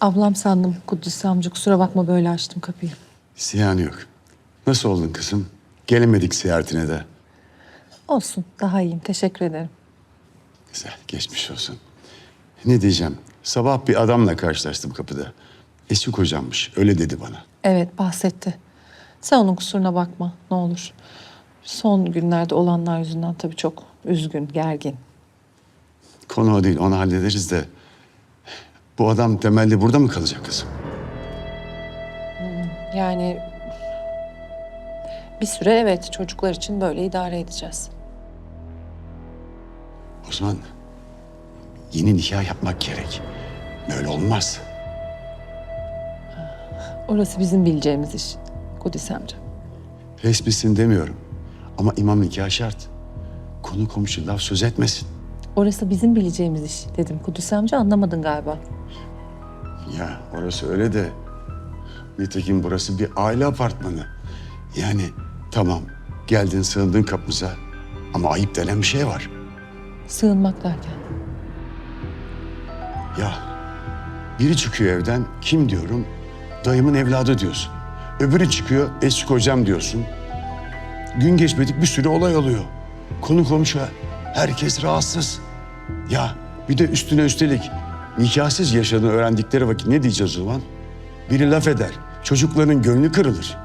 Ablam sandım Kudüs amca kusura bakma böyle açtım kapıyı. Ziyanı yok. Nasıl oldun kızım? Gelemedik ziyaretine de. Olsun daha iyiyim teşekkür ederim. Güzel, geçmiş olsun. Ne diyeceğim? Sabah bir adamla karşılaştım kapıda. Eski kocammış, öyle dedi bana. Evet bahsetti. Sen onun kusuruna bakma ne olur. Son günlerde olanlar yüzünden tabii çok üzgün, gergin. Konu o değil, onu hallederiz de... Bu adam temelli burada mı kalacak kızım? Yani bir süre evet çocuklar için böyle idare edeceğiz. O zaman yeni nikah yapmak gerek. Böyle olmaz. Orası bizim bileceğimiz iş Kudüs amca. Resmisin demiyorum. Ama imam nikah şart. Konu komşu laf söz etmesin. Orası bizim bileceğimiz iş dedim. Kudüs amca anlamadın galiba. Ya orası öyle de... Nitekim burası bir aile apartmanı. Yani tamam geldin sığındın kapımıza. Ama ayıp denen bir şey var. Sığınmak derken. Ya biri çıkıyor evden kim diyorum? Dayımın evladı diyorsun. Öbürü çıkıyor eski kocam diyorsun. Gün geçmedik bir sürü olay oluyor. Konu komşu herkes rahatsız. Ya bir de üstüne üstelik nikahsız yaşadığını öğrendikleri vakit ne diyeceğiz o zaman? Biri laf eder. Çocukların gönlü kırılır.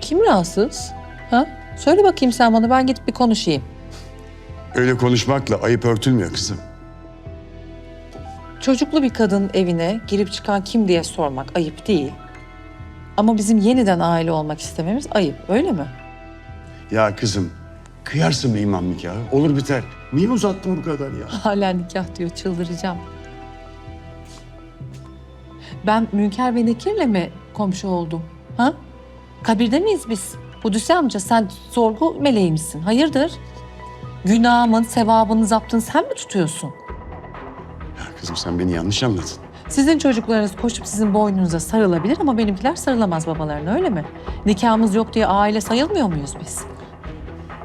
Kim rahatsız? Ha? Söyle bakayım sen bana ben gidip bir konuşayım. Öyle konuşmakla ayıp örtülmüyor kızım. Çocuklu bir kadın evine girip çıkan kim diye sormak ayıp değil. Ama bizim yeniden aile olmak istememiz ayıp öyle mi? Ya kızım kıyarsın bir imam nikahı olur biter. Niye uzattın bu kadar ya? Hala nikah diyor çıldıracağım. Ben Münker ve Nekir'le mi komşu oldum? Ha? Kabirde miyiz biz? Kudüs'e amca sen sorgu meleği misin? Hayırdır? Günahımın, sevabını, zaptını sen mi tutuyorsun? Ya kızım sen beni yanlış anladın. Sizin çocuklarınız koşup sizin boynunuza sarılabilir ama benimkiler sarılamaz babalarına öyle mi? Nikahımız yok diye aile sayılmıyor muyuz biz?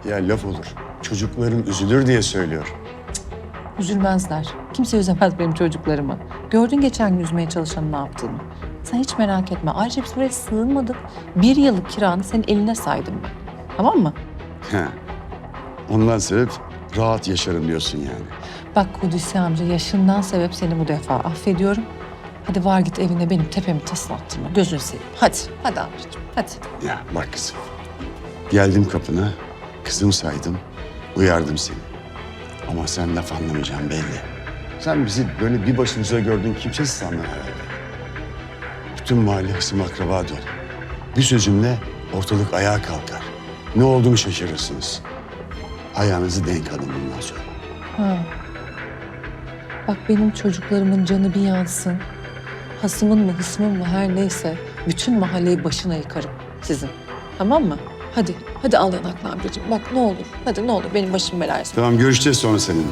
Ya laf olur. Çocukların üzülür diye söylüyor. Üzülmezler. Kimse üzemez benim çocuklarımı. Gördün geçen gün üzmeye çalışanın ne yaptığını. Sen hiç merak etme. Ayrıca biz buraya sığınmadık. Bir yıllık kiranı senin eline saydım ben. Tamam mı? He. Ondan sebep rahat yaşarım diyorsun yani. Bak Kudüs'ü amca yaşından sebep seni bu defa affediyorum. Hadi var git evine benim tepemi taslattırma. Gözünü seveyim. Hadi. Hadi amcacığım. Hadi. Ya bak kızım. Geldim kapına, kızım saydım, uyardım seni. Ama sen laf anlamayacaksın belli. Sen bizi böyle bir başımıza gördün kimsesiz sandın herhalde. Bütün mahalle hısım akraba dolu. Bir sözümle ortalık ayağa kalkar. Ne olduğunu şaşırırsınız. Ayağınızı denk alın bundan sonra. Ha. Bak benim çocuklarımın canı bir yansın. Hasımın mı hısmın mı her neyse bütün mahalleyi başına yıkarım sizin. Tamam mı? Hadi, hadi al yanaklı amcacığım. Bak ne olur, hadi ne olur benim başım belaya. Tamam görüşeceğiz sonra seninle.